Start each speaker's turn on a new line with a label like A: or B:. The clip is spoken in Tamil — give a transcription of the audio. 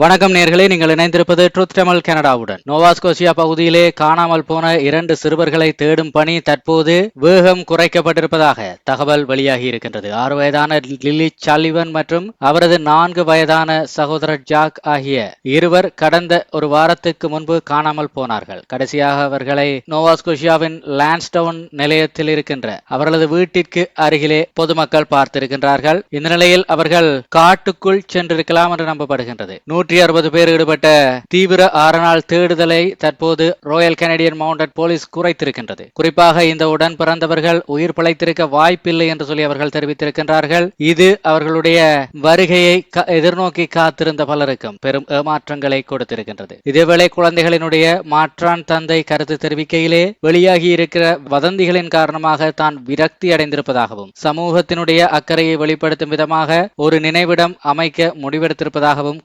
A: வணக்கம் நேர்களே நீங்கள் இணைந்திருப்பது ட்ரூத் தமிழ் கனடாவுடன் நோவாஸ்கோசியா பகுதியிலே காணாமல் போன இரண்டு சிறுவர்களை தேடும் பணி தற்போது வேகம் குறைக்கப்பட்டிருப்பதாக தகவல் வெளியாகி இருக்கின்றது. ஆறு வயதான லில்லி சாலிவன் மற்றும் அவரது நான்கு வயதான சகோதரர் ஜாக் ஆகிய இருவர் கடந்த ஒரு வாரத்துக்கு முன்பு காணாமல் போனார்கள். கடைசியாக அவர்களை நோவாஸ்கோசியாவின் லான்ஸ்டவுன் நிலையத்தில் இருக்கின்ற அவர்களது வீட்டிற்கு அருகிலே பொதுமக்கள் பார்த்திருக்கின்றார்கள். இந்த நிலையில் அவர்கள் காட்டுக்குள் சென்றிருக்கலாம் என்று நம்பப்படுகின்றது. நூற்றி அறுபது பேர் ஈடுபட்ட தீவிர ஆறு நாள் தேடுதலை தற்போது ராயல் கனடியன் மவுண்டட் போலீஸ் குறைத்திருக்கின்றது. குறிப்பாக இந்த உடன் பிறந்தவர்கள் உயிர் பிழைத்திருக்க வாய்ப்பில்லை என்று சொல்லி அவர்கள் தெரிவித்திருக்கின்றார்கள். இது அவர்களுடைய வருகையை எதிர்நோக்கி காத்திருந்த பலருக்கும் பெரும் ஏமாற்றங்களை கொடுத்திருக்கின்றது. இதேவேளை குழந்தைகளினுடைய மாற்றான் தந்தை கருத்து தெரிவிக்கையிலே வெளியாகி இருக்கிற வதந்திகளின் காரணமாக தான் விரக்தி அடைந்திருப்பதாகவும் சமூகத்தினுடைய அக்கறையை வெளிப்படுத்தும் விதமாக ஒரு நினைவிடம் அமைக்க முடிவெடுத்திருப்பதாகவும்